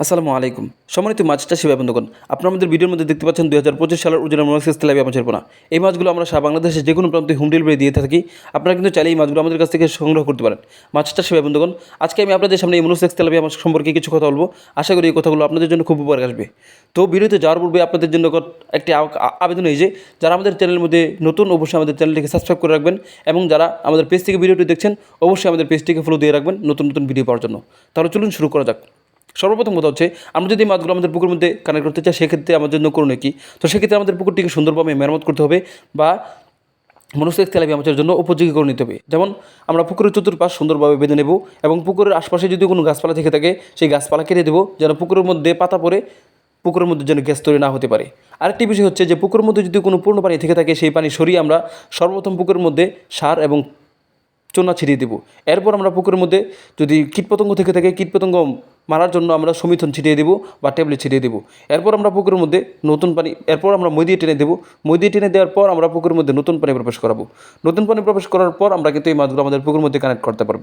আসসালামু আলাইকুম। সম্মানিত মাছ চাষি ভাই বন্ধুগণ, আপনারা আমাদের ভিডিওর মধ্যে দেখতে পাচ্ছেন দুই হাজার পঁচিশ সালের ওজনের মনোক্সিস তেলাপিয়া মাছের পোনা এই মাছগুলো আমরা সারা বাংলাদেশে যে কোনো প্রান্তে হোম ডেলিভারি দিয়ে থাকি। আপনারা কিন্তু চাইলে এই মাছগুলো আমাদের কাছ থেকে সংগ্রহ করতে পারেন। মাছ চাষি ভাই বন্ধুগণ, আজকে আমি আপনাদের সামনে এই মনোক্সিস তেলাপিয়া মাছ সম্পর্কে কিছু কথা বলব। আশা করি এই কথাগুলো আপনাদের জন্য খুব উপকার আসবে। তো ভিডিওতে যাওয়ার পূর্বে আপনাদের জন্য একটি আবেদন যে, যারা আমাদের চ্যানেলের মধ্যে নতুন অবশ্যই আমাদের চ্যানেলটিকে সাবস্ক্রাইব করে রাখবেন এবং যারা আমাদের পেজ থেকে ভিডিওটি দেখছেন, অবশ্যই আমাদের পেজটিকে ফলো দিয়ে রাখবেন নতুন নতুন ভিডিও পাওয়ার জন্য। তাহলে চলুন শুরু করা যাক। সর্বপ্রথম কথা হচ্ছে, আমরা যদি মাছগুলো আমাদের পুকুর মধ্যে কানেক্ট করতে চাই, সেক্ষেত্রে আমাদের জন্য করণীয় কি? তো সেক্ষেত্রে আমাদের পুকুরটিকে সুন্দরভাবে মেরামত করতে হবে বা মনুষ্যিক তেলাপিয়া মাছের জন্য উপযোগী করে নিতে হবে। যেমন, আমরা পুকুরের চতুর্পাশ সুন্দরভাবে বেঁধে নেব এবং পুকুরের আশপাশে যদি কোনো গাছপালা থেকে থাকে, সেই গাছপালা কেটে দেবো যেন পুকুরের মধ্যে পাতা পড়ে, পুকুরের মধ্যে যেন গ্যাস তৈরি না হতে পারে। আরেকটি বিষয় হচ্ছে যে, পুকুরের মধ্যে যদি কোনো পূর্ণ পানি থেকে থাকে, সেই পানি সরিয়ে আমরা সর্বপ্রথম পুকুরের মধ্যে সার এবং চুনা ছিটিয়ে দেবো। এরপর আমরা পুকুরের মধ্যে যদি কীটপতঙ্গ থেকে থাকে, কীটপতঙ্গ মারার জন্য আমরা সমিথন ছিটিয়ে দেবো বা ট্যাবলেট ছিটিয়ে দেবো। এরপর আমরা পুকুরের মধ্যে নতুন পানি, এরপর আমরা মই দিয়ে টেনে দেবো। মই দিয়ে টেনে দেওয়ার পর আমরা পুকুরের মধ্যে নতুন পানি প্রবেশ করাবো। নতুন পানি প্রবেশ করার পর আমরা কিন্তু এই মাছগুলো আমাদের পুকুরের মধ্যে কানেক্ট করতে পারব।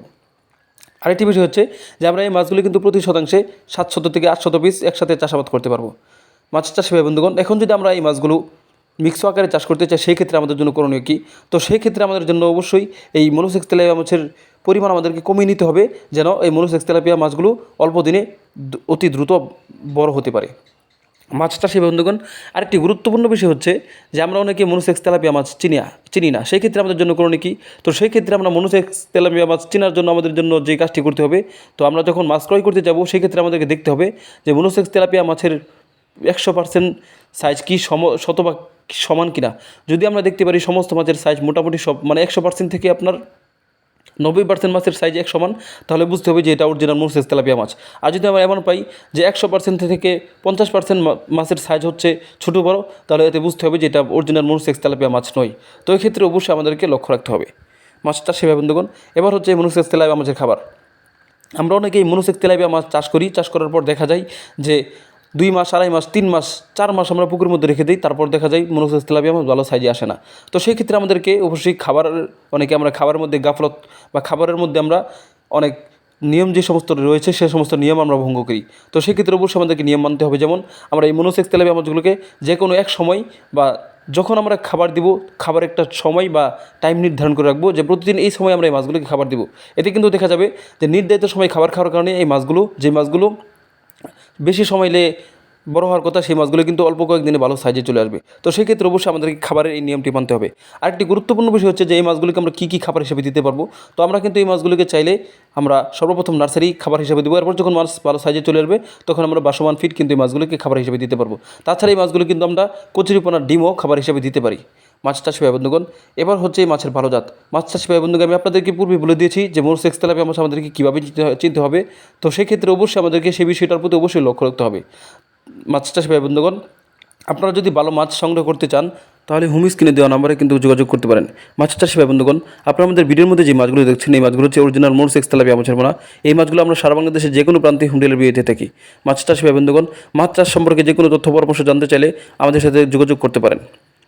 আরেকটি বিষয় হচ্ছে যে আমরা এই মাছগুলি কিন্তু প্রতি শতাংশে সাতশত থেকে আটশত পিস একসাথে চাষাবাদ করতে পারব। মাছ চাষি বন্ধুগণ, এখন যদি আমরা এই মাছগুলো মিক্স আকারে চাষ করতে চাই সেই ক্ষেত্রে আমাদের জন্য করণীয় কী? তো সেই ক্ষেত্রে আমাদের জন্য অবশ্যই এই মনোসেক্স তেলাপিয়া মাছের পরিমাণ আমাদেরকে কমিয়ে নিতে হবে, যেন এই মনোসেক্স তেলাপিয়া মাছগুলো অল্প দিনে অতি দ্রুত বড় হতে পারে। মাছ চাষি বন্ধুগণ, আরেকটি গুরুত্বপূর্ণ বিষয় হচ্ছে যে আমরা অনেকে মনুসেক্স তেলাপিয়া মাছ চিনি চিনি না। সেই ক্ষেত্রে আমাদের জন্য করণীয় কী? তো সেই ক্ষেত্রে আমরা মনুসেক্স তেলাপিয়া মাছ চেনার জন্য আমাদের জন্য যে কাজটি করতে হবে, তো আমরা যখন মাছ ক্রয় করতে যাব, সেই ক্ষেত্রে আমাদেরকে দেখতে হবে যে মনুসেক্স তেলাপিয়া মাছের একশো পার্সেন্ট সাইজ কী সম, শতভাগ সমান কিনা? যদি আমরা দেখতে পারি সমস্ত মাছের সাইজ মোটামুটি সব মানে একশো পার্সেন্ট থেকে আপনার নব্বই পার্সেন্ট মাছের সাইজ এক সমান, তাহলে বুঝতে হবে যে এটা অরিজিনাল মোরসেস তেলাপিয়া মাছ। আর যদি আমরা এমন পাই যে একশো পার্সেন্ট থেকে পঞ্চাশ পার্সেন্ট মাছের সাইজ হচ্ছে ছোটো বড়, তাহলে এতে বুঝতে হবে যে এটা অরিজিনাল মোরসেক্স তেলাপিয়া মাছ নয়। তো এই ক্ষেত্রে অবশ্যই আমাদেরকে লক্ষ্য রাখতে হবে। মাছটা সেভাবে বন্ধুগণ, এবার হচ্ছে মনুসেক্স তেলাপিয়া মাছের খাবার। আমরা অনেকেই মনুসেক তেলাপিয়া মাছ চাষ করি, চাষ করার পর দেখা যায় যে দুই মাস, আড়াই মাস, তিন মাস, চার মাস আমরা পুকুরের মধ্যে রেখে দিই, তারপর দেখা যায় মনুসেক তেলাপিয়া মাছ ভালো সাইজে আসে না। তো সেই ক্ষেত্রে আমাদেরকে অবশ্যই খাবারের অনেকে আমরা খাবারের মধ্যে গাফলত বা খাবারের মধ্যে আমরা অনেক নিয়ম যে সমস্ত রয়েছে, সে সমস্ত নিয়ম আমরা ভঙ্গ করি। তো সেক্ষেত্রে অবশ্যই আমাদেরকে নিয়ম মানতে হবে। যেমন আমরা এই মনোসেক্স তেলাপিয়া মাছগুলোকে যে কোনো এক সময় বা যখন আমরা খাবার দিব, খাবার একটা সময় বা টাইম নির্ধারণ করে রাখব যে প্রতিদিন এই সময় আমরা এই মাছগুলোকে খাবার দিব। এতে কিন্তু দেখা যাবে যে নির্ধারিত সময় খাবার খাওয়ার কারণে এই মাছগুলো, যে মাছগুলো বেশি সময় লে বড় হওয়ার কথা সেই মাছগুলো কিন্তু অল্প কয়েকদিনে ভালো সাইজে চলে আসবে। তো সেই ক্ষেত্রে অবশ্যই আমাদেরকে খাবারের এই নিয়মটি মানতে হবে। আরেকটি গুরুত্বপূর্ণ বিষয় হচ্ছে যে, এই মাছগুলোকে আমরা কী কী খাবার হিসেবে দিতে পারব? তো আমরা কিন্তু এই মাছগুলোকে চাইলে আমরা সর্বপ্রথম নার্সারি খাবার হিসেবে দেবো। এরপর যখন মাছ ভালো সাইজে চলে আসবে, তখন আমরা বাসমান ফিট কিন্তু এই মাছগুলোকে খাবার হিসেবে দিতে পারব। তাছাড়া এই মাছগুলো কিন্তু আমরা কচুরিপনার ডিমও খাবার হিসেবে দিতে পারি। মাছ চাষি ভাই বন্ধুগণ। এবার হচ্ছে এই মাছের ভালো জাত। মাছ চাষি ভাই বন্ধুগণ, আমি আপনাদেরকে পূর্বে বলে দিয়েছি যে মোর সেক্স তেলাপিয়া মাছ আমাদেরকে কীভাবে চিনতে হবে। তো সেক্ষেত্রে অবশ্যই আমাদেরকে সেই বিষয়টার প্রতি অবশ্যই লক্ষ্য রাখতে হবে। মাছ চাষি ভাই বন্ধুগণ, আপনারা যদি ভালো মাছ সংগ্রহ করতে চান, তাহলে হোম স্ক্রিনে দেওয়া নাম্বারে কিন্তু যোগাযোগ করতে পারেন। মাছ চাষি ভাই বন্ধুগণ, আপনারা আমাদের ভিডিওর মধ্যে যে মাছগুলো দেখছেন, এই মাছগুলো হচ্ছে অরিজিনাল মোর সেক্স তেলাপিয়া মাছের পোনা এই মাছগুলো আমরা সারা বাংলাদেশে যে কোনো প্রান্তে হোম ডেলিভারি দিতে থাকি। মাছ চাষি ভাই বন্ধুগণ, মাছ চাষ সম্পর্কে যে কোনো তথ্য পরামর্শ জানতে চাইলে আমাদের সাথে যোগাযোগ করতে পারেন।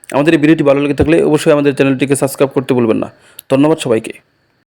আমাদের এই ভিডিওটি ভালো লেগে থাকলে অবশ্যই আমাদের চ্যানেলটিকে সাবস্ক্রাইব করতে ভুলবেন না। ধন্যবাদ সবাইকে।